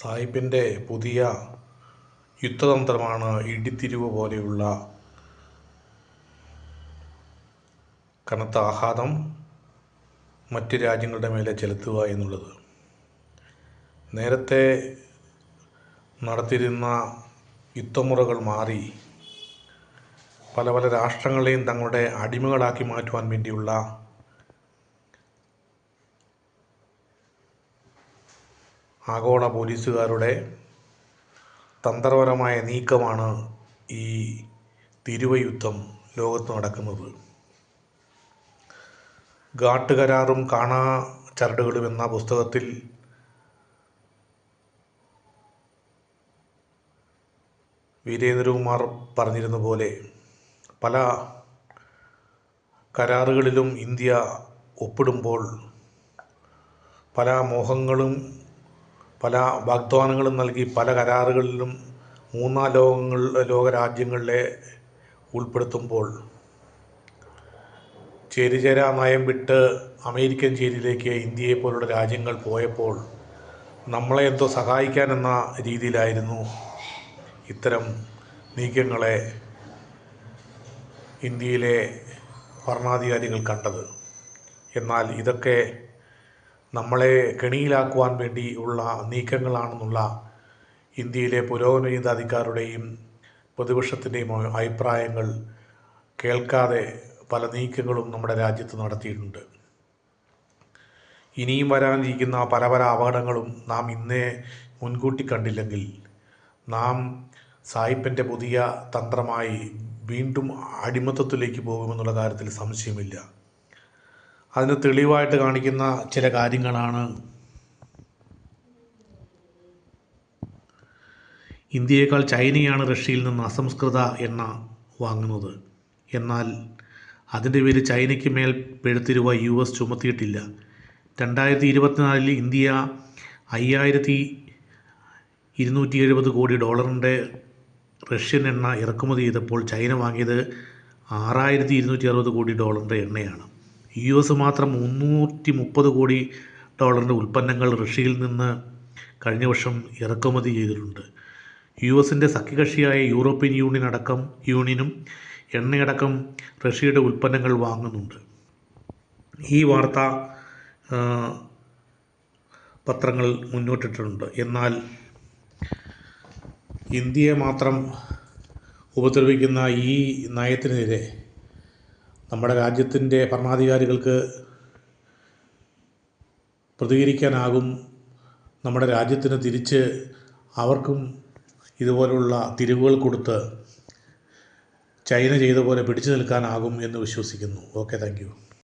സായിപ്പിന്റെ പുതിയ യുദ്ധതന്ത്രമാണ് ഇടിത്തിരിവ് പോലെയുള്ള കനത്ത ആഘാതം മറ്റ് രാജ്യങ്ങളുടെ മേലെ ചെലുത്തുക എന്നുള്ളത്. നേരത്തെ നടത്തിയിരുന്ന യുദ്ധമുറകൾ മാറി പല പല രാഷ്ട്രങ്ങളെയും തങ്ങളുടെ അടിമകളാക്കി മാറ്റുവാൻ വേണ്ടിയുള്ള ആഗോള പോലീസുകാരുടെ തന്ത്രപരമായ നീക്കമാണ് ഈ തിരുവയുദ്ധം ലോകത്ത് നടക്കുന്നത്. ഘാട്ടുകരാറും കാണാ ചരടുകളും എന്ന പുസ്തകത്തിൽ വീരേന്ദ്രകുമാർ പറഞ്ഞിരുന്ന പോലെ പല കരാറുകളിലും ഇന്ത്യ ഒപ്പിടുമ്പോൾ പല മോഹങ്ങളും പല വാഗ്ദാനങ്ങളും നൽകി പല കരാറുകളിലും മൂന്നാം ലോകങ്ങൾ ലോകരാജ്യങ്ങളിലെ ഉൾപ്പെടുത്തുമ്പോൾ ചേരിചേരാ നയം വിട്ട് അമേരിക്കൻ ചേരിയിലേക്ക് ഇന്ത്യയെ പോലുള്ള രാജ്യങ്ങൾ പോയപ്പോൾ നമ്മളെ എന്തോ സഹായിക്കാനെന്ന രീതിയിലായിരുന്നു ഇത്തരം നീക്കങ്ങളെ ഇന്ത്യയിലെ ഭരണാധികാരികൾ കണ്ടത്. എന്നാൽ ഇതൊക്കെ നമ്മളെ കെണിയിലാക്കുവാൻ വേണ്ടി ഉള്ള നീക്കങ്ങളാണെന്നുള്ള ഇന്ത്യയിലെ പുരോഗമനീതാധികാരുടെയും പ്രതിപക്ഷത്തിന്റെയും അഭിപ്രായങ്ങൾ കേൾക്കാതെ പല നീക്കങ്ങളും നമ്മുടെ രാജ്യത്ത് നടത്തിയിട്ടുണ്ട്. ഇനിയും വരാനിരിക്കുന്ന പല പല അപകടങ്ങളും നാം ഇന്നേ മുൻകൂട്ടി കണ്ടില്ലെങ്കിൽ നാം സായിപ്പന്റെ പുതിയ തന്ത്രമായി വീണ്ടും അടിമത്തത്തിലേക്ക് പോകുമെന്നുള്ള കാര്യത്തിൽ സംശയമില്ല. അതിന് തെളിവായിട്ട് കാണിക്കുന്ന ചില കാര്യങ്ങളാണ് ഇന്ത്യയേക്കാൾ ചൈനയാണ് റഷ്യയിൽ നിന്ന് അസംസ്കൃത എണ്ണ വാങ്ങുന്നത്. എന്നാൽ അതിന്റെ പേര് ചൈനയ്ക്ക് മേൽ പെടുത്തിരുവ യു എസ് ചുമത്തിയിട്ടില്ല. രണ്ടായിരത്തി ഇരുപത്തിനാലിൽ ഇന്ത്യ അയ്യായിരത്തി ഇരുന്നൂറ്റി എഴുപത് കോടി ഡോളറിന്റെ റഷ്യൻ എണ്ണ ഇറക്കുമതി ചെയ്തപ്പോൾ ചൈന വാങ്ങിയത് ആറായിരത്തി ഇരുന്നൂറ്റി അറുപത് കോടി ഡോളറിന്റെ എണ്ണയാണ്. യു എസ് മാത്രം മുന്നൂറ്റി മുപ്പത് കോടി ഡോളറിന്റെ ഉൽപ്പന്നങ്ങൾ റഷ്യയിൽ നിന്ന് കഴിഞ്ഞ വർഷം ഇറക്കുമതി ചെയ്തിട്ടുണ്ട്. യു എസിന്റെ സഖ്യകക്ഷിയായ യൂറോപ്യൻ യൂണിയൻ അടക്കം യൂണിയനും എണ്ണയടക്കം റഷ്യയുടെ ഉൽപ്പന്നങ്ങൾ വാങ്ങുന്നുണ്ട്. ഈ വാർത്ത പത്രങ്ങൾ മുന്നോട്ടിട്ടുണ്ട് എന്നാൽ ഇന്ത്യയെ മാത്രം ഉപദ്രവിക്കുന്ന ഈ നയത്തിനെതിരെ നമ്മുടെ രാജ്യത്തിന്റെ ഭരണാധികാരികൾക്ക് പ്രതികരിക്കാനാകും നമ്മുടെ രാജ്യത്തിന് തിരിച്ച് അവർക്കും ഇതുപോലുള്ള തിരിവുകൾ കൊടുത്ത് ചൈന ചെയ്ത പോലെ പിടിച്ചു നിൽക്കാനാകും എന്ന് വിശ്വസിക്കുന്നു. Okay thank